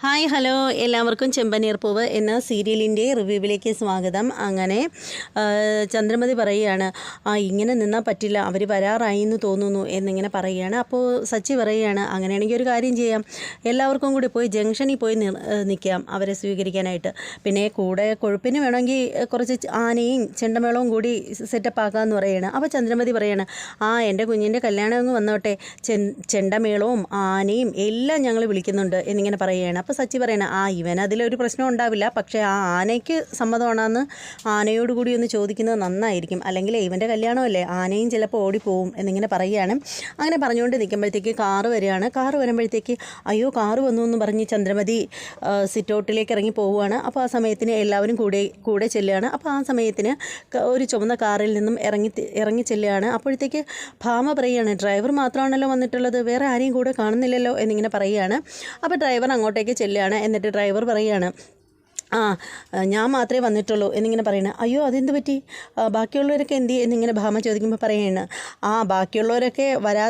Hi hello. എല്ലാവർക്കും ചെമ്പനീർ പൂവ് എന്ന സീരിയലിന്റെ റിവ്യൂവിലേക്ക് സ്വാഗതം. അങ്ങനെ ചന്ദ്രമതി പറയുകയാണ് ആ ഇങ്ങനെ നിന്നാൽ പറ്റില്ല. അവർ വരാറായി എന്ന് തോന്നുന്നു എന്നിങ്ങനെ പറയുകയാണ്. അപ്പോൾ സച്ചി പറയുകയാണ് അങ്ങനെയാണെങ്കിൽ ഒരു കാര്യം ചെയ്യാം. എല്ലാവർക്കും കൂടി പോയി ജംഗ്ഷനിൽ പോയി നിൽക്കാം അവരെ സ്വീകരിക്കാനായിട്ട്. പിന്നെ കൂടെ കൊഴുപ്പിന് വേണമെങ്കിൽ കുറച്ച് ആനയും ചെണ്ടമേളവും കൂടി സെറ്റപ്പ് ആക്കാമെന്ന് പറയുകയാണ്. അപ്പോൾ ചന്ദ്രമതി പറയാണ് ആ എന്റെ കുഞ്ഞിന്റെ കല്യാണം അങ്ങ് വന്നോട്ടെ. ചെണ്ടമേളവും ആനയും എല്ലാം ഞങ്ങൾ വിളിക്കുന്നുണ്ട് എന്നിങ്ങനെ പറയുകയാണ്. അപ്പോൾ സച്ചി പറയണേ ആ ഇവൻ അതിലൊരു പ്രശ്നം ഉണ്ടാവില്ല. പക്ഷേ ആ ആനയ്ക്ക് സമ്മതമാണെന്ന് ആനയോട് കൂടി ഒന്ന് ചോദിക്കുന്നത് നന്നായിരിക്കും. അല്ലെങ്കിൽ ഇവന്റെ കല്യാണമല്ലേ ആനയും ചിലപ്പോൾ ഓടിപ്പോവും എന്നിങ്ങനെ പറയുകയാണ്. അങ്ങനെ പറഞ്ഞുകൊണ്ട് നിൽക്കുമ്പോഴത്തേക്ക് കാറ് വരികയാണ്. കാറ് വരുമ്പോഴത്തേക്ക് അയ്യോ കാറ് വന്നു എന്ന് പറഞ്ഞ് ചന്ദ്രമതി സിറ്റൗട്ടിലേക്ക് ഇറങ്ങി പോവുകയാണ്. അപ്പോൾ ആ സമയത്തിന് എല്ലാവരും കൂടെ കൂടെ ചെല്ലുകയാണ്. അപ്പോൾ ആ സമയത്തിന് ഒരു ചുമന്ന കാറിൽ നിന്നും ഇറങ്ങി ഇറങ്ങി ചെല്ലുകയാണ്. അപ്പോഴത്തേക്ക് ഭാമ പറയുകയാണ് ഡ്രൈവർ മാത്രമാണല്ലോ വന്നിട്ടുള്ളത് വേറെ ആരെയും കൂടെ കാണുന്നില്ലല്ലോ എന്നിങ്ങനെ പറയുകയാണ്. അപ്പോൾ ഡ്രൈവർ അങ്ങോട്ടേക്ക് ചെല്ലുകയാണ് എന്നിട്ട് ഡ്രൈവർ പറയുകയാണ്. ആ ഞാൻ മാത്രമേ വന്നിട്ടുള്ളൂ എന്നിങ്ങനെ പറയണ. അയ്യോ അതെന്ത് പറ്റി? ബാക്കിയുള്ളവരൊക്കെ എന്തി എന്നിങ്ങനെ ഭാമ ചോദിക്കുമ്പോൾ പറയണ. ആ ബാക്കിയുള്ളവരൊക്കെ വരാ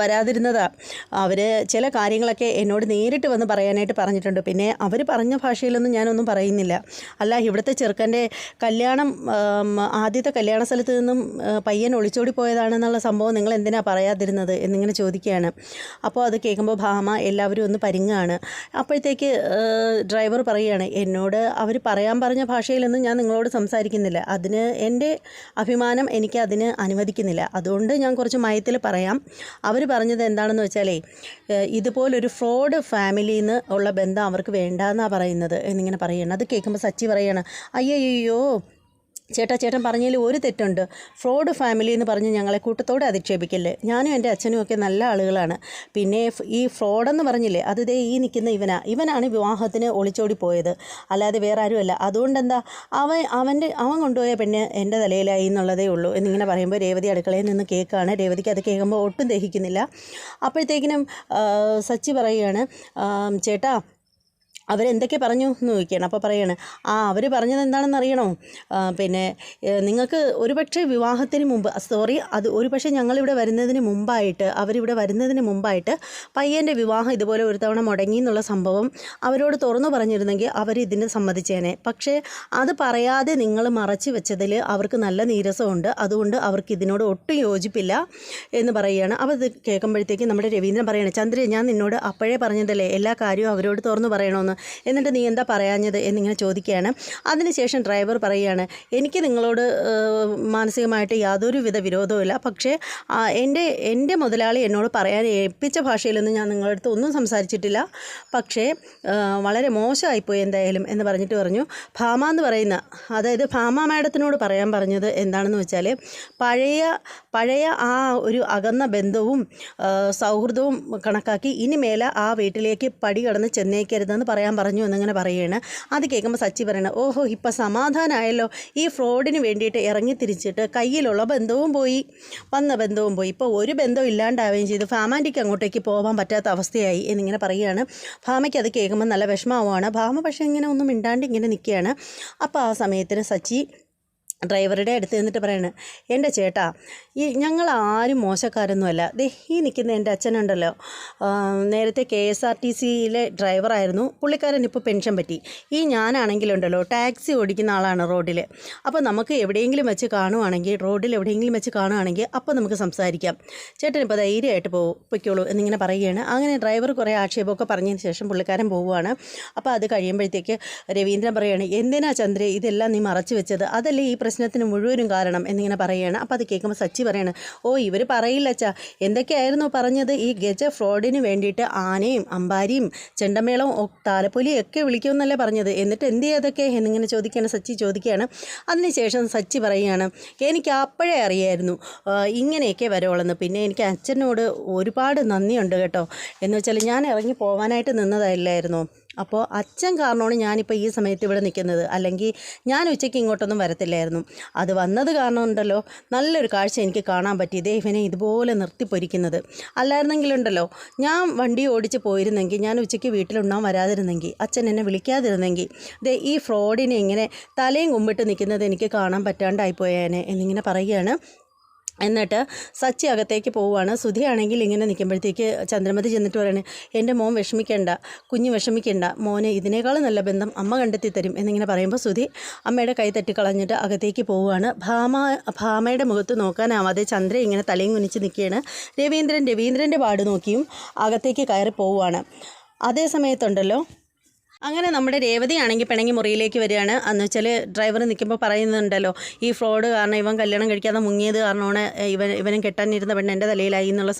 വരാതിരുന്നതാ. അവർ ചില കാര്യങ്ങളൊക്കെ എന്നോട് നേരിട്ട് വന്ന് പറയാനായിട്ട് പറഞ്ഞിട്ടുണ്ട്. പിന്നെ അവർ പറഞ്ഞ ഭാഷയിലൊന്നും ഞാനൊന്നും പറയുന്നില്ല. അല്ല ഇവിടുത്തെ ചെറുക്കന്റെ കല്യാണം ആദ്യത്തെ കല്യാണ സ്ഥലത്ത് നിന്നും പയ്യൻ ഒളിച്ചോടി പോയതാണെന്നുള്ള സംഭവം നിങ്ങൾ എന്തിനാണ് പറയാതിരുന്നത് എന്നിങ്ങനെ ചോദിക്കുകയാണ്. അപ്പോൾ അത് കേൾക്കുമ്പോൾ ഭാമ എല്ലാവരും ഒന്ന് പരിങ്ങാണ്. അപ്പോഴത്തേക്ക് ഡ്രൈവർ പറയുകയാണ് എന്നോട് അവർ പറയാൻ പറഞ്ഞ ഭാഷയിലൊന്നും ഞാൻ നിങ്ങളോട് സംസാരിക്കുന്നില്ല. അതിന് എന്റെ അഭിമാനം എനിക്ക് അതിന് അനുവദിക്കുന്നില്ല. അതുകൊണ്ട് ഞാൻ കുറച്ച് മയത്തിൽ പറയാം. അവർ പറഞ്ഞത് എന്താണെന്ന് വെച്ചാലേ ഇതുപോലൊരു ഫ്രോഡ് ഫാമിലിയിൽ നിന്ന് ഉള്ള ബന്ധം അവർക്ക് വേണ്ടാന്നാണ് പറയുന്നത് എന്നിങ്ങനെ പറയുകയാണ് അത് കേൾക്കുമ്പോൾ സച്ചി പറയാണ് അയ്യയ്യോ ചേട്ടാ ചേട്ടൻ പറഞ്ഞതിൽ ഒരു തെറ്റുണ്ട്. ഫ്രോഡ് ഫാമിലി എന്ന് പറഞ്ഞ് ഞങ്ങളെ കൂട്ടത്തോടെ അധിക്ഷേപിക്കല്ലേ? ഞാനും എന്റെ അച്ഛനും ഒക്കെ നല്ല ആളുകളാണ്. പിന്നെ ഈ ഫ്രോഡെന്ന് പറഞ്ഞില്ലേ അത് ദേ ഈ നിൽക്കുന്ന ഇവനാ. ഇവനാണ് വിവാഹത്തിന് ഒളിച്ചോടി പോയത്. അല്ലാതെ വേറെ ആരുമല്ല അതുകൊണ്ട് എന്താ അവൻ അവന്റെ അവൻ കൊണ്ടുപോയ പെണ്ണ് എന്റെ തലയിലായി എന്നുള്ളതേ ഉള്ളൂ. എന്നിങ്ങനെ പറയുമ്പോൾ രേവതി അടുക്കളയിൽ നിന്ന് കേൾക്കുകയാണ്. രേവതിക്ക് അത് കേൾക്കുമ്പോൾ ഒട്ടും ദഹിക്കുന്നില്ല. അപ്പോഴത്തേക്കിനും സച്ചി പറയുകയാണ് ചേട്ടാ അവരെന്തൊക്കെ പറഞ്ഞു എന്ന് ചോദിക്കുകയാണ്. അപ്പോൾ പറയാണ് ആ അവർ പറഞ്ഞത് എന്താണെന്ന് അറിയണോ? പിന്നെ നിങ്ങൾക്ക് ഒരുപക്ഷെ വിവാഹത്തിന് മുമ്പ് സോറി അത് ഒരുപക്ഷെ ഞങ്ങളിവിടെ വരുന്നതിന് മുമ്പായിട്ട് അവരിവിടെ വരുന്നതിന് മുമ്പായിട്ട് പയ്യന്റെ വിവാഹം ഇതുപോലെ ഒരു തവണ മുടങ്ങി എന്നുള്ള സംഭവം അവരോട് തുറന്നു പറഞ്ഞിരുന്നെങ്കിൽ അവർ ഇതിനെ സമ്മതിച്ചേനെ. പക്ഷേ അത് പറയാതെ നിങ്ങൾ മറച്ചു വെച്ചതിൽ അവർക്ക് നല്ല നീരസമുണ്ട്. അതുകൊണ്ട് അവർക്ക് ഇതിനോട് ഒട്ടും യോജിപ്പില്ല എന്ന് പറയുകയാണ്. അപ്പോൾ ഇത് കേൾക്കുമ്പോഴത്തേക്ക് നമ്മുടെ രവീന്ദ്രൻ പറയുകയാണ് ചന്ദ്രൻ ഞാൻ നിന്നോട് അപ്പോഴേ പറഞ്ഞതല്ലേ എല്ലാ കാര്യവും അവരോട് തുറന്നു പറയണമെന്ന് എന്നിട്ട് നീ എന്താ പറയാഞ്ഞത് എന്നിങ്ങനെ ചോദിക്കുകയാണ്. അതിനുശേഷം ഡ്രൈവർ പറയുകയാണ് എനിക്ക് നിങ്ങളോട് മാനസികമായിട്ട് യാതൊരുവിധ വിരോധവുമില്ല. പക്ഷേ എന്റെ എന്റെ മുതലാളി എന്നോട് പറയാൻ ഏൽപ്പിച്ച ഭാഷയിലൊന്നും ഞാൻ നിങ്ങളുടെ അടുത്ത് ഒന്നും സംസാരിച്ചിട്ടില്ല. പക്ഷേ വളരെ മോശമായിപ്പോയി എന്തായാലും എന്ന് പറഞ്ഞിട്ട് പറഞ്ഞു. ഭാമ എന്ന് പറയുന്ന അതായത് ഭാമ മാഡത്തിനോട് പറയാൻ പറഞ്ഞത് എന്താണെന്ന് വെച്ചാൽ പഴയ പഴയ ആ ഒരു അകന്ന ബന്ധവും സൗഹൃദവും കണക്കാക്കി ഇനി മേലെ ആ വീട്ടിലേക്ക് പടി കടന്ന് ചെന്നേക്കരുതെന്ന് പറയാൻ പറഞ്ഞു എന്നിങ്ങനെ പറയുകയാണ്. അത് കേൾക്കുമ്പോൾ സച്ചി പറയണം ഓഹോ ഇപ്പം സമാധാനമായല്ലോ ഈ ഫ്രോഡിന് വേണ്ടിയിട്ട് ഇറങ്ങി തിരിച്ചിട്ട് കയ്യിലുള്ള ബന്ധവും പോയി. വന്ന ബന്ധവും പോയി. ഇപ്പോൾ ഒരു ബന്ധവും ഇല്ലാണ്ടാവുകയും ചെയ്തു. ഫാമാന്റിക്ക് അങ്ങോട്ടേക്ക് പോകാൻ പറ്റാത്ത അവസ്ഥയായി എന്നിങ്ങനെ പറയുകയാണ്. ഫാമയ്ക്ക് അത് കേൾക്കുമ്പോൾ നല്ല വിഷമമാവുകയാണ് ഭാമ പക്ഷേ ഇങ്ങനെ ഒന്നും മിണ്ടാണ്ട് ഇങ്ങനെ നിൽക്കുകയാണ്. അപ്പോൾ ആ സമയത്തിന് സച്ചി ഡ്രൈവറുടെ അടുത്ത് നിന്നിട്ട് പറയാണ് എന്റെ ചേട്ടാ ഈ ഞങ്ങൾ ആരും മോശക്കാരൊന്നുമല്ല. ദേ ഈ നിൽക്കുന്ന എന്റെ അച്ഛനുണ്ടല്ലോ. നേരത്തെ കെ എസ് ആർ ടി സിയിലെ ഡ്രൈവറായിരുന്നു. പുള്ളിക്കാരൻ ഇപ്പോൾ പെൻഷൻ പറ്റി. ഈ ഞാനാണെങ്കിലുണ്ടല്ലോ ടാക്സി ഓടിക്കുന്ന ആളാണ് റോഡിൽ. അപ്പോൾ നമുക്ക് എവിടെയെങ്കിലും വെച്ച് കാണുവാണെങ്കിൽ റോഡിൽ എവിടെയെങ്കിലും വെച്ച് കാണുവാണെങ്കിൽ അപ്പോൾ നമുക്ക് സംസാരിക്കാം. ചേട്ടൻ ഇപ്പോൾ ധൈര്യമായിട്ട് പോകും പൊയ്ക്കോളൂ എന്നിങ്ങനെ പറയുകയാണ്. അങ്ങനെ ഡ്രൈവർ കുറേ ആക്ഷേപമൊക്കെ പറഞ്ഞതിന് ശേഷം പുള്ളിക്കാരൻ പോവുകയാണ്. അപ്പോൾ അത് കഴിയുമ്പോഴത്തേക്ക് രവീന്ദ്രൻ പറയുകയാണ് എന്തിനാ ചന്ദ്രേ ഇതെല്ലാം നീ മറച്ചു വെച്ചത്? അതല്ലേ ഈ പ്രശ്നത്തിന് മുഴുവനും കാരണം എന്നിങ്ങനെ പറയുകയാണ്. അപ്പോൾ അത് കേൾക്കുമ്പോൾ സച്ചി പറയാണ് ഓ ഇവർ പറയില്ല അച്ഛാ. എന്തൊക്കെയായിരുന്നു പറഞ്ഞത്? ഈ ഗജ ഫ്രോഡിന് വേണ്ടിയിട്ട് ആനയും അമ്പാരിയും ചെണ്ടമേളവും താലപ്പൊലിയും ഒക്കെ വിളിക്കുമെന്നല്ലേ പറഞ്ഞത്. എന്നിട്ട് എന്ത് ചെയ്തൊക്കെ എന്നിങ്ങനെ ചോദിക്കുകയാണ് സച്ചി ചോദിക്കുകയാണ്. അതിനുശേഷം സച്ചി പറയുകയാണ് എനിക്ക് അപ്പോഴേ അറിയായിരുന്നു. ഇങ്ങനെയൊക്കെ വരോളെന്ന് പിന്നെ എനിക്ക് അച്ഛനോട് ഒരുപാട് നന്ദിയുണ്ട് കേട്ടോ. എന്ന് വെച്ചാൽ ഞാൻ ഇറങ്ങി പോകാനായിട്ട് നിന്നതല്ലായിരുന്നു? അപ്പോൾ അച്ഛൻ കാരണമാണ് ഞാനിപ്പോൾ ഈ സമയത്ത് ഇവിടെ നിൽക്കുന്നത്. അല്ലെങ്കിൽ ഞാൻ ഉച്ചയ്ക്ക് ഇങ്ങോട്ടൊന്നും വരത്തില്ലായിരുന്നു. അത് വന്നത് കാരണം ഉണ്ടല്ലോ നല്ലൊരു കാഴ്ച എനിക്ക് കാണാൻ പറ്റി. ദേ ഇവനെ ഇതുപോലെ നിർത്തിപ്പൊരിക്കുന്നത് അല്ലായിരുന്നെങ്കിലുണ്ടല്ലോ ഞാൻ വണ്ടി ഓടിച്ച് പോയിരുന്നെങ്കിൽ ഞാൻ ഉച്ചയ്ക്ക് വീട്ടിലുണ്ടാൻ വരാതിരുന്നെങ്കിൽ അച്ഛൻ എന്നെ വിളിക്കാതിരുന്നെങ്കിൽ ദേ ഈ ഫ്രോഡിനെ ഇങ്ങനെ തലയും കുമ്പിട്ട് നിൽക്കുന്നത് എനിക്ക് കാണാൻ പറ്റാണ്ടായിപ്പോയേനെ എന്നിങ്ങനെ പറയുകയാണ്. എന്നിട്ട് സച്ചി അകത്തേക്ക് പോവുകയാണ് സുധിയാണെങ്കിൽ ഇങ്ങനെ നിൽക്കുമ്പോഴത്തേക്ക് ചന്ദ്രമതി ചെന്നിട്ട് പറയണേ എന്റെ മോൻ വിഷമിക്കേണ്ട കുഞ്ഞ് വിഷമിക്കേണ്ട മോന് ഇതിനേക്കാളും നല്ല ബന്ധം അമ്മ കണ്ടെത്തി തരും എന്നിങ്ങനെ പറയുമ്പോൾ സുധി അമ്മയുടെ കൈ തട്ടിക്കളഞ്ഞിട്ട് അകത്തേക്ക് പോവുകയാണ് ഭാമ ഭാമയുടെ മുഖത്ത് നോക്കാനാവാതെ ചന്ദ്ര ഇങ്ങനെ തലയും കുനിച്ച് നിൽക്കുകയാണ്. രവീന്ദ്രൻ രവീന്ദ്രന്റെ പാട് നോക്കിയും അകത്തേക്ക് കയറി പോവുകയാണ് അതേ സമയത്തുണ്ടല്ലോ അങ്ങനെ നമ്മുടെ രേവതി ആണെങ്കിൽ പിണങ്ങി മുറിയിലേക്ക് വരികയാണ്. എന്ന് വെച്ചാൽ ഡ്രൈവർ നിൽക്കുമ്പോൾ പറയുന്നുണ്ടല്ലോ ഈ ഫ്രോഡ് കാരണം ഇവൻ കല്യാണം കഴിക്കാതെ മുങ്ങിയത് കാരണമാണ് ഇവൻ ഇവനും കെട്ടാനിരുന്ന പെണ്ണ് എന്റെ തലയിലായി എന്നുള്ള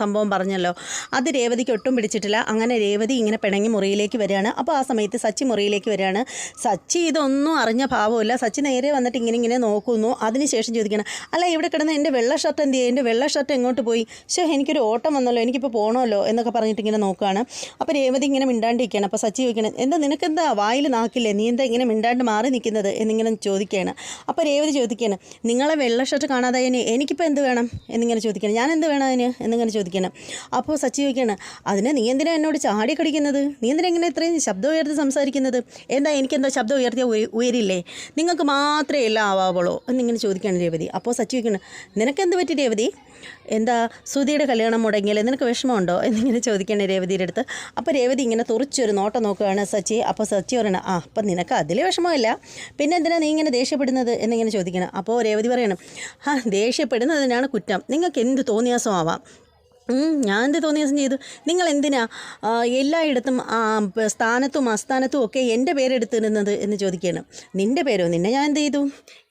സംഭവം പറഞ്ഞല്ലോ. അത് രേവതിക്ക് ഒട്ടും പിടിച്ചിട്ടില്ല. അങ്ങനെ രേവതി ഇങ്ങനെ പിണങ്ങി മുറിയിലേക്ക് വരികയാണ്. അപ്പോൾ ആ സമയത്ത് സച്ചി മുറിയിലേക്ക് വരികയാണ്. സച്ചി ഇതൊന്നും അറിഞ്ഞ ഭാവമില്ല സച്ചി നേരെ വന്നിട്ട് ഇങ്ങനെ ഇങ്ങനെ നോക്കുന്നു. അതിനുശേഷം ചോദിക്കണം അല്ല ഇവിടെ കിടന്ന് എന്റെ വെള്ള ഷർട്ട് എന്ത് ചെയ്യുക എന്റെ വെള്ള ഷർട്ട് എങ്ങോട്ട് പോയി? പക്ഷേ എനിക്കൊരു ഓട്ടം വന്നല്ലോ എനിക്കിപ്പോൾ പോകണമല്ലോ എന്നൊക്കെ പറഞ്ഞിട്ട് ഇങ്ങനെ നോക്കുകയാണ്. അപ്പോൾ രേവതി ഇങ്ങനെ മിണ്ടാണ്ടിരിക്കുകയാണ്. അപ്പോൾ സച്ചി ചോദിക്കണം എന്താ നിനക്കെന്താ വായിൽ നാക്കില്ലേ? നീ എന്താ ഇങ്ങനെ മിണ്ടാണ്ട് മാറി നിൽക്കുന്നത്? എന്നിങ്ങനെ ചോദിക്കുകയാണ്. അപ്പോൾ രേവതി ചോദിക്കുകയാണ് നിങ്ങളെ വെള്ള ഷർട്ട് കാണാതായി എനിക്കിപ്പോൾ എന്ത് വേണം? എന്നിങ്ങനെ ചോദിക്കണം ഞാൻ എന്ത് വേണം അതിന്? എന്നിങ്ങനെ ചോദിക്കണം അപ്പോൾ സച്ചി ചോദിക്കുകയാണ് അതിന് നീ എന്തിനാ എന്നോട് ചാടി കടിക്കുന്നത്? നീ എന്തിനാ ഇങ്ങനെ ഇത്രയും ശബ്ദം ഉയർത്തി സംസാരിക്കുന്നത്? എന്താ എനിക്കെന്താ ശബ്ദം ഉയർത്തിയ ഉയരില്ലേ? നിങ്ങൾക്ക് മാത്രമേ എല്ലാം ആവാവുള്ളൂ. എന്നിങ്ങനെ ചോദിക്കുകയാണ് രേവതി. അപ്പോൾ സച്ചി ചോദിക്കണം നിനക്കെന്ത് പറ്റി രേവതി? എന്താ സുധിയുടെ കല്യാണം മുടങ്ങിയാലേ നിനക്ക് വിഷമമുണ്ടോ എന്നിങ്ങനെ ചോദിക്കണേ രേവതിയുടെ അടുത്ത്. അപ്പോൾ രേവതി ഇങ്ങനെ തുറച്ചൊരു നോട്ടം നോക്കുകയാണ് സച്ചി. അപ്പോൾ സച്ചി പറയണം ആ അപ്പം നിനക്ക് അതിൽ വിഷമമില്ല. പിന്നെ എന്തിനാ നീ ഇങ്ങനെ ദേഷ്യപ്പെടുന്നത്? എന്നിങ്ങനെ ചോദിക്കണം അപ്പോൾ രേവതി പറയണം ആ ദേഷ്യപ്പെടുന്നതിനാണ് കുറ്റം. നിങ്ങൾക്ക് എന്ത് തോന്നിയാസമാവാം? ഞാൻ എന്ത് തോന്നിയ ദിവസം ചെയ്തു? നിങ്ങൾ എന്തിനാ എല്ലായിടത്തും സ്ഥാനത്തും അസ്ഥാനത്തും ഒക്കെ എന്റെ പേരെടുത്തിരുന്നത് എന്ന് ചോദിക്കുകയാണ്. നിന്റെ പേരോ? നിന്നെ ഞാൻ എന്ത് ചെയ്തു?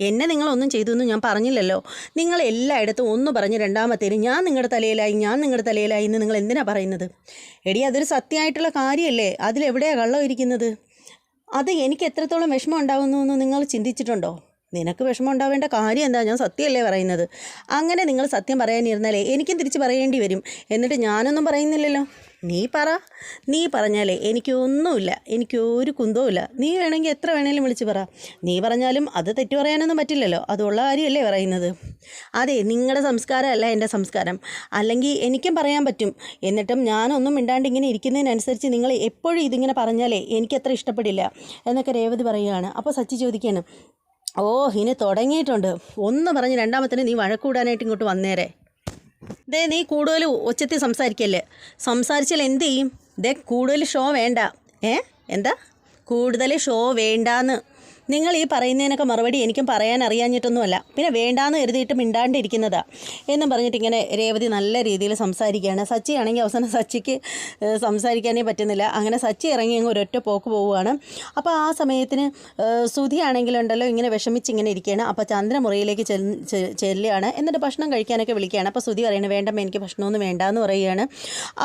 എന്നെ നിങ്ങളൊന്നും ചെയ്തു എന്ന് ഞാൻ പറഞ്ഞില്ലല്ലോ. നിങ്ങൾ എല്ലായിടത്തും ഒന്ന് പറഞ്ഞ് രണ്ടാമത്തേന് ഞാൻ നിങ്ങളുടെ തലയിലായി ഞാൻ നിങ്ങളുടെ തലയിലായി എന്ന് നിങ്ങൾ എന്തിനാ പറയുന്നത്? എടി അതൊരു സത്യമായിട്ടുള്ള കാര്യമല്ലേ? അതിലെവിടെയാണ് കള്ളം ഇരിക്കുന്നത്? അത് എനിക്ക് എത്രത്തോളം വിഷമം ഉണ്ടാകുന്നു എന്ന് നിങ്ങൾ ചിന്തിച്ചിട്ടുണ്ടോ? നിനക്ക് വിഷമം ഉണ്ടാവേണ്ട കാര്യം എന്താ? ഞാൻ സത്യമല്ലേ പറയുന്നത്? അങ്ങനെ നിങ്ങൾ സത്യം പറയാനിരുന്നാലേ എനിക്കും തിരിച്ച് പറയേണ്ടി വരും. എന്നിട്ട് ഞാനൊന്നും പറയുന്നില്ലല്ലോ. നീ പറ. നീ പറഞ്ഞാലേ എനിക്കൊന്നുമില്ല എനിക്ക് ഒരു കുന്തവുമില്ല. നീ വേണമെങ്കിൽ എത്ര വേണേലും വിളിച്ച് പറ. നീ പറഞ്ഞാലും അത് തെറ്റു പറയാനൊന്നും പറ്റില്ലല്ലോ. അതുള്ള കാര്യമല്ലേ പറയുന്നത്. അതെ നിങ്ങളുടെ സംസ്കാരമല്ല എന്റെ സംസ്കാരം. അല്ലെങ്കിൽ എനിക്കും പറയാൻ പറ്റും. എന്നിട്ടും ഞാനൊന്നും മിണ്ടാണ്ട് ഇങ്ങനെ ഇരിക്കുന്നതിനനുസരിച്ച് നിങ്ങൾ എപ്പോഴും ഇതിങ്ങനെ പറഞ്ഞാലേ എനിക്കത്ര ഇഷ്ടപ്പെടില്ല എന്നൊക്കെ രേവതി പറയുകയാണ്. അപ്പോൾ സച്ചി ചോദിക്കുകയാണ് ഓ ഇനി തുടങ്ങിയിട്ടുണ്ട്. ഒന്ന് പറഞ്ഞ് രണ്ടാമത്തിന് നീ വഴക്കൂടാനായിട്ട് ഇങ്ങോട്ട് വന്നേരെ. ദേ നീ കൂടുതൽ ഒച്ചത്തിൽ സംസാരിക്കല്ലേ? സംസാരിച്ചാൽ എന്ത് ചെയ്യും? ദേ കൂടുതൽ ഷോ വേണ്ട. ഏ? എന്താ? കൂടുതൽ ഷോ വേണ്ടാന്ന്. നിങ്ങൾ ഈ പറയുന്നതിനൊക്കെ മറുപടി എനിക്കും പറയാൻ അറിയാഞ്ഞിട്ടൊന്നുമല്ല. പിന്നെ വേണ്ടാന്ന് കരുതിയിട്ട് മിണ്ടാണ്ടിരിക്കുന്നതാ. എന്നും പറഞ്ഞിട്ട് ഇങ്ങനെ രേവതി നല്ല രീതിയിൽ സംസാരിക്കുകയാണ്. സച്ചി ആണെങ്കിൽ അവസാനം സച്ചിക്ക് സംസാരിക്കാനേ പറ്റുന്നില്ല. അങ്ങനെ സച്ചി ഇറങ്ങി അങ്ങ് ഒരൊറ്റ പോക്ക് പോവുകയാണ്. അപ്പോൾ ആ സമയത്തിന് സുധി ആണെങ്കിലുണ്ടല്ലോ ഇങ്ങനെ വിഷമിച്ച് ഇങ്ങനെ ഇരിക്കുകയാണ്. അപ്പോൾ ചന്ദ്രമുറിയിലേക്ക് ചെല്ലുകയാണ്. എന്നിട്ട് ഭക്ഷണം കഴിക്കാനൊക്കെ വിളിക്കുകയാണ്. അപ്പോൾ സുധി പറയുന്നത് വേണ്ട എനിക്ക് ഭക്ഷണമൊന്നും വേണ്ടാന്ന് പറയുകയാണ്.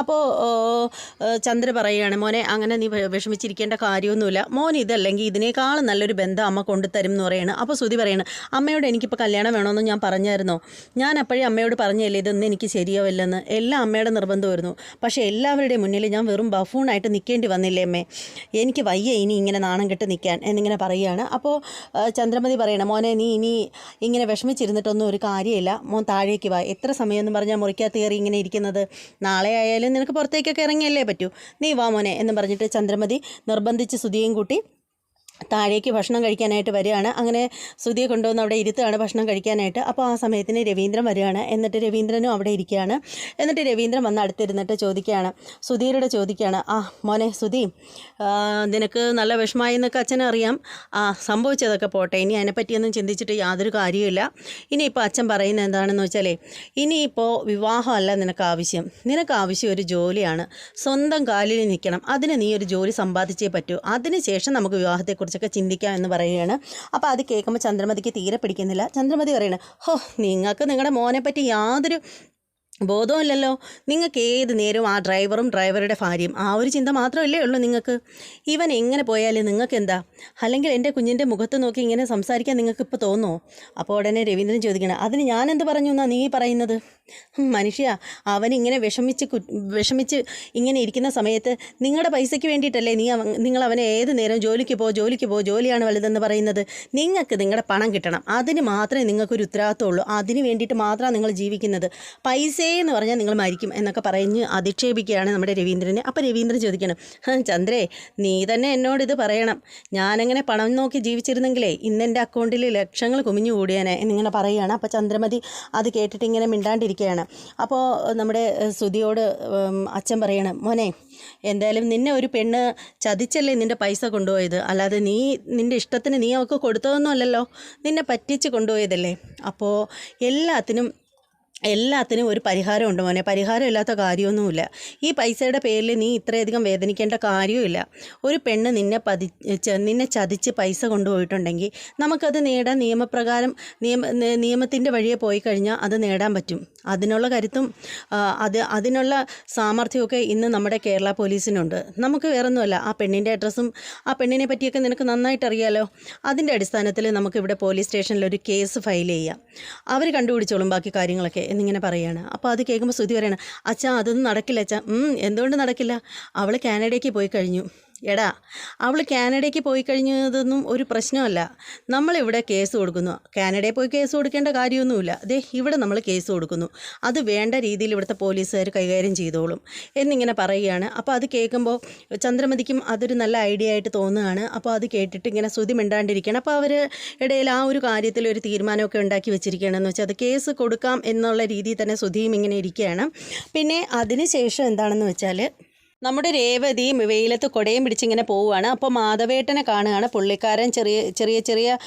അപ്പോൾ ചന്ദ്ര പറയുകയാണ് മോനെ അങ്ങനെ നീ വിഷമിച്ചിരിക്കേണ്ട കാര്യമൊന്നുമില്ല. മോൻ ഇതല്ലെങ്കിൽ ഇതിനേക്കാളും നല്ലൊരു ബന്ധം അമ്മ കൊണ്ടുതരും എന്ന് പറയുന്നത് അപ്പോൾ സുതി പറയുന്നത് അമ്മയോട് എനിക്കിപ്പോൾ കല്യാണം വേണമെന്ന് ഞാൻ പറഞ്ഞായിരുന്നോ? ഞാൻ അപ്പോഴേ അമ്മയോട് പറഞ്ഞല്ലേ ഇതൊന്നും എനിക്ക് ശരിയാവില്ലെന്ന്. എല്ലാം അമ്മയുടെ നിർബന്ധമായിരുന്നു. പക്ഷേ എല്ലാവരുടെയും മുന്നിൽ ഞാൻ വെറും ബഫൂണായിട്ട് നിൽക്കേണ്ടി വന്നില്ലേ അമ്മേ? എനിക്ക് വയ്യ ഇനി ഇങ്ങനെ നാണം കെട്ട് നിൽക്കാൻ എന്നിങ്ങനെ പറയുകയാണ്. അപ്പോൾ ചന്ദ്രമതി പറയണം മോനെ നീ ഇനി ഇങ്ങനെ വിഷമിച്ചിരുന്നിട്ടൊന്നും ഒരു കാര്യമില്ല. മോൻ താഴേക്ക് വാ. എത്ര സമയം എന്ന് പറഞ്ഞാൽ മുറിക്കകത്ത് കയറി ഇങ്ങനെ ഇരിക്കുന്നത്. നാളെ ആയാലും നിനക്ക് പുറത്തേക്കൊക്കെ ഇറങ്ങിയല്ലേ പറ്റൂ. നീ വാ മോനെ എന്ന് പറഞ്ഞിട്ട് ചന്ദ്രമതി നിർബന്ധിച്ച് സുതിയും കൂട്ടി താഴേക്ക് ഭക്ഷണം കഴിക്കാനായിട്ട് വരികയാണ്. അങ്ങനെ സുധിയെ കൊണ്ടുവന്ന് അവിടെ ഇരുത്തുകയാണ് ഭക്ഷണം കഴിക്കാനായിട്ട്. അപ്പോൾ ആ സമയത്തിന് രവീന്ദ്രൻ വരികയാണ്. എന്നിട്ട് രവീന്ദ്രനും അവിടെ ഇരിക്കുകയാണ്. എന്നിട്ട് രവീന്ദ്രൻ വന്ന് അടുത്തിരുന്നിട്ട് ചോദിക്കുകയാണ്. സുധീരോട് ചോദിക്കുകയാണ് ആ മോനെ സുധി നിനക്ക് നല്ല വിഷമായി എന്നൊക്കെ അച്ഛനെ അറിയാം. ആ സംഭവിച്ചതൊക്കെ പോട്ടെ. ഇനി അതിനെപ്പറ്റിയൊന്നും ചിന്തിച്ചിട്ട് യാതൊരു കാര്യമില്ല ഇനിയിപ്പോൾ അച്ഛൻ പറയുന്നത് എന്താണെന്ന് വെച്ചാലേ ഇനിയിപ്പോൾ വിവാഹമല്ല നിനക്ക് ആവശ്യം. നിനക്ക് ആവശ്യം ഒരു ജോലിയാണ്. സ്വന്തം കാലിൽ നിൽക്കണം. അതിന് നീ ഒരു ജോലി സമ്പാദിച്ചേ പറ്റൂ. അതിന് നമുക്ക് നമുക്ക് വിവാഹത്തെക്കുറിച്ചൊക്കെ ചിന്തിക്കാം എന്ന് പറയുകയാണ്. അപ്പോൾ അത് കേൾക്കുമ്പോൾ ചന്ദ്രമതിക്ക് തീരെ പിടിക്കുന്നില്ല. ചന്ദ്രമതി പറയണേ ഹോ നിങ്ങൾക്ക് നിങ്ങളുടെ മോനെ പറ്റി യാതൊരു ബോധമില്ലല്ലോ നിങ്ങൾക്ക് ഏത് നേരവും ആ ഡ്രൈവറും ഡ്രൈവറുടെ ഭാര്യയും. ആ ഒരു ചിന്ത മാത്രമല്ലേ ഉള്ളൂ നിങ്ങൾക്ക്. ഇവൻ എങ്ങനെ പോയാലും നിങ്ങൾക്ക് എന്താ അല്ലെങ്കിൽ എന്റെ കുഞ്ഞിന്റെ മുഖത്ത് നോക്കി ഇങ്ങനെ സംസാരിക്കാൻ നിങ്ങൾക്ക് ഇപ്പോൾ തോന്നുമോ അപ്പോൾ ഉടനെ രവീന്ദ്രൻ ചോദിക്കണം അതിന് ഞാൻ എന്ത് പറഞ്ഞു എന്നാ നീ പറയുന്നത്? മനുഷ്യ അവൻ ഇങ്ങനെ വിഷമിച്ച് വിഷമിച്ച് ഇങ്ങനെ ഇരിക്കുന്ന സമയത്ത് നിങ്ങളുടെ പൈസയ്ക്ക് വേണ്ടിയിട്ടല്ലേ നീ നിങ്ങൾ അവനെ ഏത് നേരം ജോലിക്ക് പോ ജോലിക്ക് പോ ജോലിയാണ് വലുതെന്ന് പറയുന്നത്? നിങ്ങൾക്ക് നിങ്ങളുടെ പണം കിട്ടണം. അതിന് മാത്രമേ നിങ്ങൾക്കൊരു ഉത്തരവാദിത്തമുള്ളൂ അതിന് വേണ്ടിയിട്ട് മാത്രമാണ് നിങ്ങൾ ജീവിക്കുന്നത്. പൈസയെ ചന്തേ എന്ന് പറഞ്ഞാൽ നിങ്ങൾ മരിക്കും എന്നൊക്കെ പറഞ്ഞ് അധിക്ഷേപിക്കുകയാണ് നമ്മുടെ രവീന്ദ്രനെ. അപ്പോൾ രവീന്ദ്രൻ ചോദിക്കണം ചന്ദ്രേ നീ തന്നെ എന്നോട് ഇത് പറയണം. ഞാനങ്ങനെ പണം നോക്കി ജീവിച്ചിരുന്നെങ്കിലേ ഇന്ന് എന്റെ അക്കൗണ്ടിൽ ലക്ഷങ്ങൾ കുമിഞ്ഞു കൂടിയേനെ എന്നിങ്ങനെ പറയുകയാണ്. അപ്പോൾ ചന്ദ്രമതി അത് കേട്ടിട്ട് ഇങ്ങനെ മിണ്ടാണ്ടിരിക്കുകയാണ്. അപ്പോൾ നമ്മുടെ സുതിയോട് അച്ഛൻ പറയണം മോനെ എന്തായാലും നിന്നെ ഒരു പെണ്ണ് ചതിച്ചല്ലേ നിന്റെ പൈസ കൊണ്ടുപോയത്? അല്ലാതെ നീ നിന്റെ ഇഷ്ടത്തിന് നീ അവൾക്ക് കൊടുത്തതൊന്നും അല്ലല്ലോ. നിന്നെ പറ്റിച്ച് കൊണ്ടുപോയതല്ലേ? അപ്പോൾ എല്ലാത്തിനും എല്ലാത്തിനും ഒരു പരിഹാരം ഉണ്ട് മോനെ. പരിഹാരം ഇല്ലാത്ത കാര്യമൊന്നുമില്ല. ഈ പൈസയുടെ പേരിൽ നീ ഇത്രയധികം വേദനിക്കേണ്ട കാര്യമില്ല ഒരു പെണ്ണ് നിന്നെ പതി നിന്നെ ചതിച്ച് പൈസ കൊണ്ടുപോയിട്ടുണ്ടെങ്കിൽ നമുക്കത് നേടാൻ നിയമപ്രകാരം നിയമ നിയമത്തിന്റെ വഴിയെ പോയി കഴിഞ്ഞാൽ അത് നേടാൻ പറ്റും. അതിനുള്ള കരുത്തും അത് അതിനുള്ള സാമർഥ്യമൊക്കെ ഇന്ന് നമ്മുടെ കേരള പോലീസിനുണ്ട്. നമുക്ക് വേറൊന്നുമല്ല. ആ പെണ്ണിന്റെ അഡ്രസ്സും ആ പെണ്ണിനെ പറ്റിയൊക്കെ നിനക്ക് നന്നായിട്ട് അറിയാലോ അതിന്റെ അടിസ്ഥാനത്തിൽ നമുക്കിവിടെ പോലീസ് സ്റ്റേഷനിൽ ഒരു കേസ് ഫയൽ ചെയ്യാം. അവർ കണ്ടുപിടിച്ചോളും ബാക്കി കാര്യങ്ങളൊക്കെ. എന്നിങ്ങനെ പറയുകയാണ് അപ്പോൾ അത് കേൾക്കുമ്പോൾ ശ്രുതി പറയണം അച്ഛാ അതൊന്നും നടക്കില്ല അച്ഛാ. "ഉം, എന്തുകൊണ്ട് നടക്കില്ല? അവൾ കാനഡയ്ക്ക് പോയി കഴിഞ്ഞു. എടാ അവൾ കാനഡയ്ക്ക് പോയി കഴിഞ്ഞതൊന്നും ഒരു പ്രശ്നമല്ല. നമ്മളിവിടെ കേസ് കൊടുക്കുന്നു. കാനഡയിൽ പോയി കേസ് കൊടുക്കേണ്ട കാര്യമൊന്നുമില്ല. ദേ ഇവിടെ നമ്മൾ കേസ് കൊടുക്കുന്നു. അത് വേണ്ട രീതിയിൽ ഇവിടുത്തെ പോലീസുകാർ കൈകാര്യം ചെയ്തോളും. എന്നിങ്ങനെ പറയുകയാണ്. അപ്പോൾ അത് കേൾക്കുമ്പോൾ ചന്ദ്രമതിക്കും അതൊരു നല്ല ഐഡിയ ആയിട്ട് തോന്നുകയാണ്. അപ്പോൾ അത് കേട്ടിട്ട് ഇങ്ങനെ ശ്രുതി മിണ്ടാണ്ടിരിക്കുകയാണ്. അപ്പോൾ അവർ ഇടയിൽ ആ ഒരു കാര്യത്തിൽ ഒരു തീരുമാനമൊക്കെ ഉണ്ടാക്കി വെച്ചിരിക്കുകയാണെന്ന് വെച്ചാൽ അത് കേസ് കൊടുക്കാം എന്നുള്ള രീതിയിൽ തന്നെ ശ്രുതിയും ഇങ്ങനെ ഇരിക്കുകയാണ്. പിന്നെ അതിന് ശേഷം എന്താണെന്ന് വെച്ചാൽ നമ്മുടെ രേവതി വെയിലത്ത് കൊടയും പിടിച്ചിങ്ങനെ പോവുകയാണ്. അപ്പോൾ മാധവേട്ടനെ കാണുകയാണ് പുള്ളിക്കാരൻ. ചെറിയ ചെറിയ ചെറിയ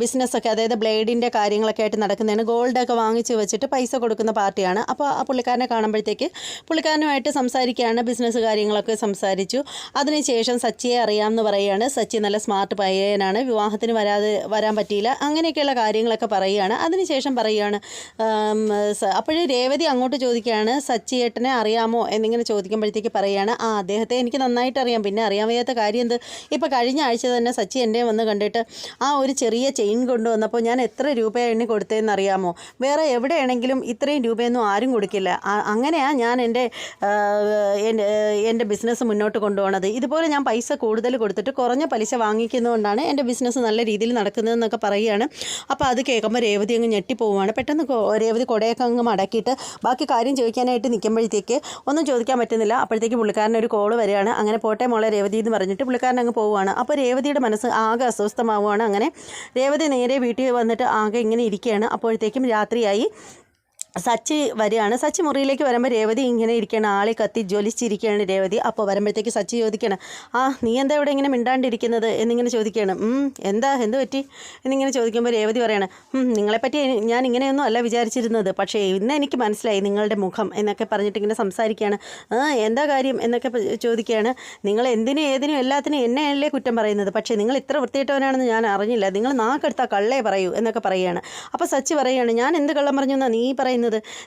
ബിസിനസ്സൊക്കെ അതായത് ബ്ലേഡിന്റെ കാര്യങ്ങളൊക്കെ ആയിട്ട് നടക്കുന്നതാണ്. ഗോൾഡൊക്കെ വാങ്ങിച്ച് വെച്ചിട്ട് പൈസ കൊടുക്കുന്ന പാർട്ടിയാണ്. അപ്പോൾ ആ പുള്ളിക്കാരനെ കാണുമ്പോഴത്തേക്ക് പുള്ളിക്കാരനുമായിട്ട് സംസാരിക്കുകയാണ്. ബിസിനസ് കാര്യങ്ങളൊക്കെ സംസാരിച്ചു. അതിനുശേഷം സച്ചിയെ അറിയാമെന്ന് പറയുകയാണ്. സച്ചി നല്ല സ്മാർട്ട് പയ്യനാണ്. വിവാഹത്തിന് വരാതെ വരാൻ പറ്റിയില്ല. അങ്ങനെയൊക്കെയുള്ള കാര്യങ്ങളൊക്കെ പറയുകയാണ്. അതിനുശേഷം പറയുകയാണ് അപ്പോഴേ രേവതി അങ്ങോട്ട് ചോദിക്കുകയാണ് സച്ചിയേട്ടനെ അറിയാമോ എന്നിങ്ങനെ ചോദിക്കുമ്പോഴത്തേക്ക് പറയുകയാണ് ആ അദ്ദേഹത്തെ എനിക്ക് നന്നായിട്ട് അറിയാം പിന്നെ അറിയാൻ വയ്യാത്ത കാര്യം എന്ത്? ഇപ്പോൾ കഴിഞ്ഞ ആഴ്ച തന്നെ സച്ചി എന്നെ വന്ന് കണ്ടിട്ട് ആ ഒരു ചെറിയ ചെയിൻ കൊണ്ടുവന്നപ്പോൾ ഞാൻ എത്ര രൂപയാണ് എണ്ണി കൊടുത്തതെന്ന് അറിയാമോ വേറെ എവിടെയാണെങ്കിലും ഇത്രയും രൂപയൊന്നും ആരും കൊടുക്കില്ല. അങ്ങനെയാണ് ഞാൻ എന്റെ എന്റെ എന്റെ ബിസിനസ് മുന്നോട്ട് കൊണ്ടുപോകണത് ഇതുപോലെ ഞാൻ പൈസ കൂടുതൽ കൊടുത്തിട്ട് കുറഞ്ഞ പലിശ വാങ്ങിക്കുന്നതുകൊണ്ടാണ് എന്റെ ബിസിനസ് നല്ല രീതിയിൽ നടക്കുന്നതെന്നൊക്കെ പറയുകയാണ്. അപ്പോൾ അത് കേൾക്കുമ്പോൾ രേവതി അങ്ങ് ഞെട്ടിപ്പോവുകയാണ് പെട്ടെന്ന് രേവതി കുടയൊക്കെ അങ്ങ് മടക്കിയിട്ട് ബാക്കി കാര്യം ചോദിക്കാനായിട്ട് നിൽക്കുമ്പോഴത്തേക്ക് ഒന്നും ചോദിക്കാൻ പറ്റുന്നില്ല. അപ്പോഴത്തേക്ക് പുള്ളിക്കാരൻ ഒരു കോൾ വരികയാണ്. അങ്ങനെ പോട്ടെ മോളെ രേവതി എന്ന് പറഞ്ഞിട്ട് പുള്ളിക്കാരൻ അങ്ങ് പോവുകയാണ്. അപ്പോൾ രേവതിയുടെ മനസ്സ് ആകെ അസ്വസ്ഥമാവുകയാണ്. അങ്ങനെ രേവതി നേരെ വീട്ടിൽ വന്നിട്ട് ആകെ ഇങ്ങനെ ഇരിക്കുകയാണ്. അപ്പോഴത്തേക്കും രാത്രിയായി. സച്ചി വരികയാണ്. സച്ചി മുറിയിലേക്ക് വരുമ്പോൾ രേവതി ഇങ്ങനെ ഇരിക്കുകയാണ്. ആളെ കത്തി ജ്വലിച്ചിരിക്കുകയാണ് രേവതി. അപ്പോൾ വരുമ്പോഴത്തേക്ക് സച്ചി ചോദിക്കുകയാണ് ആ നീ എന്താ ഇവിടെ ഇങ്ങനെ മിണ്ടാണ്ടിരിക്കുന്നത്? എന്നിങ്ങനെ ചോദിക്കുകയാണ്. "ഉം, എന്താ? എന്ത് പറ്റി? എന്നിങ്ങനെ ചോദിക്കുമ്പോൾ രേവതി പറയാണ് "ഉം, നിങ്ങളെപ്പറ്റി ഞാൻ ഇങ്ങനെയൊന്നും അല്ല വിചാരിച്ചിരുന്നത്. പക്ഷേ ഇന്ന് എനിക്ക് മനസ്സിലായി നിങ്ങളുടെ മുഖം എന്നൊക്കെ പറഞ്ഞിട്ട് ഇങ്ങനെ സംസാരിക്കുകയാണ്. എന്താ കാര്യം? എന്നൊക്കെ ചോദിക്കുകയാണ്. നിങ്ങൾ എന്തിനും ഏതിനും എല്ലാത്തിനും എന്നെ എന്നെയല്ലേ കുറ്റം പറയുന്നത്? പക്ഷേ നിങ്ങൾ ഇത്ര വൃത്തിയിട്ടവനാണെന്ന് ഞാൻ അറിഞ്ഞില്ല. നിങ്ങൾ നാക്കെടുത്താൽ കള്ളേ പറയൂ എന്നൊക്കെ പറയുകയാണ്. അപ്പോൾ സച്ചി പറയുകയാണ് ഞാൻ എന്ത് കള്ളം പറഞ്ഞു എന്നാ നീ പറയുന്നത്?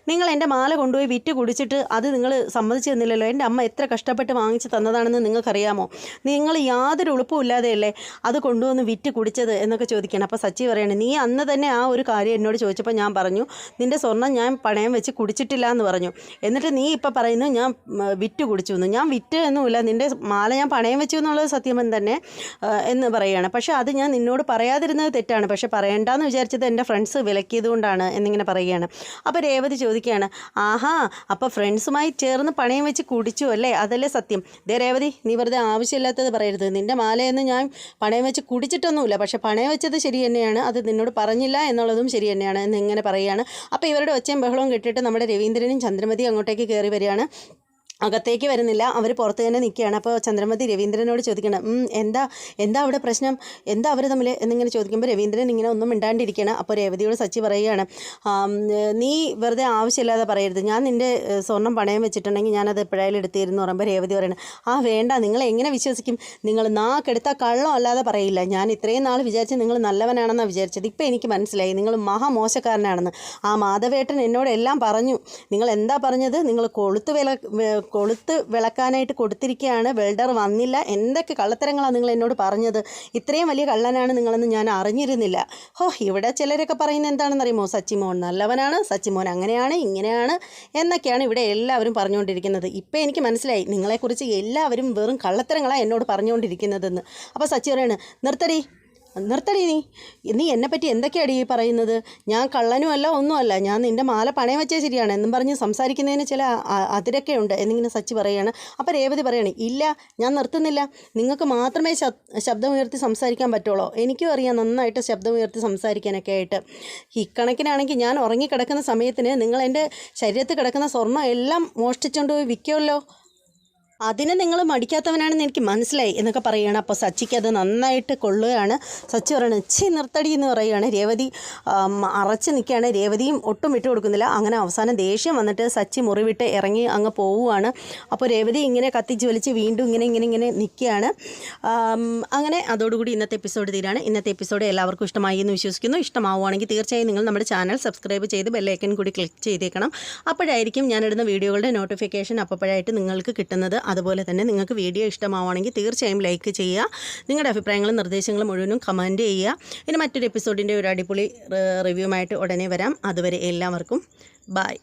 നിങ്ങൾ എന്റെ മാല കൊണ്ടുപോയി വിറ്റ് കുടിച്ചിട്ട് അത് നിങ്ങൾ സമ്മതിച്ചു തന്നില്ലല്ലോ. എന്റെ അമ്മ എത്ര കഷ്ടപ്പെട്ട് വാങ്ങിച്ച് തന്നതാണെന്ന് നിങ്ങൾക്കറിയാമോ? നിങ്ങൾ യാതൊരു ഉളുപ്പും ഇല്ലാതെയല്ലേ അത് കൊണ്ടുവന്ന് വിറ്റ് കുടിച്ചത് എന്നൊക്കെ ചോദിക്കണം അപ്പോൾ സച്ചി പറയണേ നീ അന്ന് തന്നെ ആ ഒരു കാര്യം എന്നോട് ചോദിച്ചപ്പോൾ ഞാൻ പറഞ്ഞു നിന്റെ സ്വർണം ഞാൻ പണയം വെച്ച് കുടിച്ചിട്ടില്ല എന്ന് പറഞ്ഞു. എന്നിട്ട് നീ ഇപ്പോൾ പറയുന്നു ഞാൻ വിറ്റ് കുടിച്ചു എന്ന്. ഞാൻ വിറ്റ് എന്നുമില്ല നിന്റെ മാല ഞാൻ പണയം വെച്ചു എന്നുള്ളത് സത്യം തന്നെ എന്ന് പറയുകയാണ്. പക്ഷേ അത് ഞാൻ നിന്നോട് പറയാതിരുന്നത് തെറ്റാണ്. പക്ഷേ പറയണ്ടെന്ന് വിചാരിച്ചത് എന്റെ ഫ്രണ്ട്സ് വിലക്കിയത് കൊണ്ടാണ് എന്നിങ്ങനെ പറയുകയാണ്. അപ്പോൾ രേവതി ചോദിക്കുകയാണ് ആഹാ അപ്പോൾ ഫ്രണ്ട്സുമായി ചേർന്ന് പണയം വെച്ച് കുടിച്ചു അല്ലേ? അതല്ലേ സത്യം. ദേ രേവതി നീ വെറുതെ ആവശ്യമില്ലാത്തത് പറയരുത്. നിന്റെ മാലയെന്ന് ഞാൻ പണയം വെച്ച് കുടിച്ചിട്ടൊന്നുമില്ല. പക്ഷേ പണയം വെച്ചത് ശരി തന്നെയാണ്. അത് നിന്നോട് പറഞ്ഞില്ല എന്നുള്ളതും ശരി തന്നെയാണ്. എന്ന് ഇങ്ങനെ പറയുകയാണ്. അപ്പോൾ ഇവരുടെ ഒച്ചയും ബഹളവും കേട്ടിട്ട് നമ്മുടെ രവീന്ദ്രനും ചന്ദ്രമതി അങ്ങോട്ടേക്ക് കയറി വരികയാണ്. അകത്തേക്ക് വരുന്നില്ല. അവർ പുറത്ത് തന്നെ നിൽക്കുകയാണ്. അപ്പോൾ ചന്ദ്രമതി രവീന്ദ്രനോട് ചോദിക്കണം എന്താ എന്താ അവിടെ പ്രശ്നം? എന്താ അവർ തമ്മിൽ എന്നിങ്ങനെ ചോദിക്കുമ്പോൾ രവീന്ദ്രൻ ഇങ്ങനെ ഒന്നും മിണ്ടാണ്ടിരിക്കുകയാണ്. അപ്പോൾ രേവതിയോട് സച്ചി പറയുകയാണ് നീ വെറുതെ ആവശ്യമില്ലാതെ പറയരുത്. ഞാൻ നിന്റെ സ്വർണം പണയം വെച്ചിട്ടുണ്ടെങ്കിൽ ഞാനത് എപ്പോഴായാലും എടുത്തിരുന്നു പറയുമ്പോൾ രേവതി പറയണം ആ വേണ്ട. നിങ്ങൾ എങ്ങനെ വിശ്വസിക്കും? നിങ്ങൾ നാക്കെടുത്ത കള്ളം അല്ലാതെ പറയില്ല. ഞാൻ ഇത്രയും നാൾ വിചാരിച്ച് നിങ്ങൾ നല്ലവനാണെന്നാണ് വിചാരിച്ചത്. ഇപ്പോൾ എനിക്ക് മനസ്സിലായി. നിങ്ങൾ മഹാമോശക്കാരനാണെന്ന് ആ മാധവേട്ടൻ എന്നോട് എല്ലാം പറഞ്ഞു. നിങ്ങൾ എന്താ പറഞ്ഞത്? നിങ്ങൾ കൊളുത്ത് വില കൊളുത്ത് വിളക്കാനായിട്ട് കൊടുത്തിരിക്കുകയാണ് വെൽഡർ വന്നില്ല. എന്തൊക്കെ കള്ളത്തരങ്ങളാണ് നിങ്ങൾ എന്നോട് പറഞ്ഞത്? ഇത്രയും വലിയ കള്ളനാണ് നിങ്ങളെന്ന് ഞാൻ അറിഞ്ഞിരുന്നില്ല. ഹോ ഇവിടെ ചിലരൊക്കെ പറയുന്നത് എന്താണെന്നറിയുമോ? സച്ചിമോൻ നല്ലവനാണ് സച്ചിമോൻ അങ്ങനെയാണ് ഇങ്ങനെയാണ് എന്നൊക്കെയാണ് ഇവിടെ എല്ലാവരും പറഞ്ഞുകൊണ്ടിരിക്കുന്നത്. ഇപ്പം എനിക്ക് മനസ്സിലായി നിങ്ങളെക്കുറിച്ച് എല്ലാവരും വെറും കള്ളത്തരങ്ങളാണ് എന്നോട് പറഞ്ഞുകൊണ്ടിരിക്കുന്നതെന്ന്. അപ്പോൾ സച്ചി പറയാണ് നിർത്തടി. നിർത്തടി നീ. നീ എന്നെപ്പറ്റി എന്തൊക്കെയാടി ഈ പറയുന്നത്? ഞാൻ കള്ളനുമല്ല ഒന്നുമല്ല. ഞാൻ നിന്റെ മാല പണയം വെച്ചേ ശരിയാണ്. എന്നും പറഞ്ഞ് സംസാരിക്കുന്നതിന് ചില അതിരൊക്കെ ഉണ്ട്. എന്നിങ്ങനെ സച്ചി പറയുകയാണ്. അപ്പോൾ രേവതി പറയാണ് ഇല്ല ഞാൻ നിർത്തുന്നില്ല. നിങ്ങൾക്ക് മാത്രമേ ശബ്ദമുയർത്തി സംസാരിക്കാൻ പറ്റുള്ളൂ. എനിക്കും അറിയാം നന്നായിട്ട് ശബ്ദമുയർത്തി സംസാരിക്കാനൊക്കെ ആയിട്ട്. ഇക്കണക്കിനാണെങ്കിൽ ഞാൻ ഉറങ്ങിക്കിടക്കുന്ന സമയത്തിന് നിങ്ങൾ എന്റെ ശരീരത്തിൽ കിടക്കുന്ന സ്വർണം എല്ലാം മോഷ്ടിച്ചുകൊണ്ട് പോയി വിൽക്കുമല്ലോ അതിന് നിങ്ങൾ മടിക്കാത്തവനാണെന്ന് എനിക്ക് മനസ്സിലായി എന്നൊക്കെ പറയുകയാണ്. അപ്പോൾ സച്ചിക്ക് അത് നന്നായിട്ട് കൊള്ളുകയാണ്. സച്ചി പറയണത് ചി നിർത്തടി എന്ന് പറയുകയാണ്. രേവതി അറച്ച് നിൽക്കുകയാണ്. രേവതിയും ഒട്ടും വിട്ടു കൊടുക്കുന്നില്ല. അങ്ങനെ അവസാനം ദേഷ്യം വന്നിട്ട് സച്ചി മുറിവിട്ട് ഇറങ്ങി അങ്ങ് പോവുകയാണ്. അപ്പോൾ രേവതി ഇങ്ങനെ കത്തി വലിച്ച് വീണ്ടും ഇങ്ങനെ ഇങ്ങനെ ഇങ്ങനെ നിൽക്കുകയാണ്. അങ്ങനെ അതോടുകൂടി ഇന്നത്തെ എപ്പിസോഡ് തീരാണ്. ഇന്നത്തെ എപ്പിസോഡ് എല്ലാവർക്കും ഇഷ്ടമായി എന്ന് വിശ്വസിക്കുന്നു. ഇഷ്ടമാവുകയാണെങ്കിൽ തീർച്ചയായും നിങ്ങൾ നമ്മുടെ ചാനൽ സബ്സ്ക്രൈബ് ചെയ്ത് ബെല്ലൈക്കൻ കൂടി ക്ലിക്ക് ചെയ്തേക്കണം. അപ്പോഴായിരിക്കും ഞാനിടുന്ന വീഡിയോകളുടെ നോട്ടിഫിക്കേഷൻ അപ്പോഴായിട്ട് നിങ്ങൾക്ക് കിട്ടുന്നത്. അതുപോലെ തന്നെ നിങ്ങൾക്ക് വീഡിയോ ഇഷ്ടമാവുകയാണെങ്കിൽ തീർച്ചയായും ലൈക്ക് ചെയ്യുക. നിങ്ങളുടെ അഭിപ്രായങ്ങളും നിർദ്ദേശങ്ങളും മുഴുവനും കമന്റ് ചെയ്യുക. ഇനി മറ്റൊരു എപ്പിസോഡിന്റെ ഒരു അടിപൊളി റിവ്യൂമായിട്ട് ഉടനെ വരാം. അതുവരെ എല്ലാവർക്കും ബായ്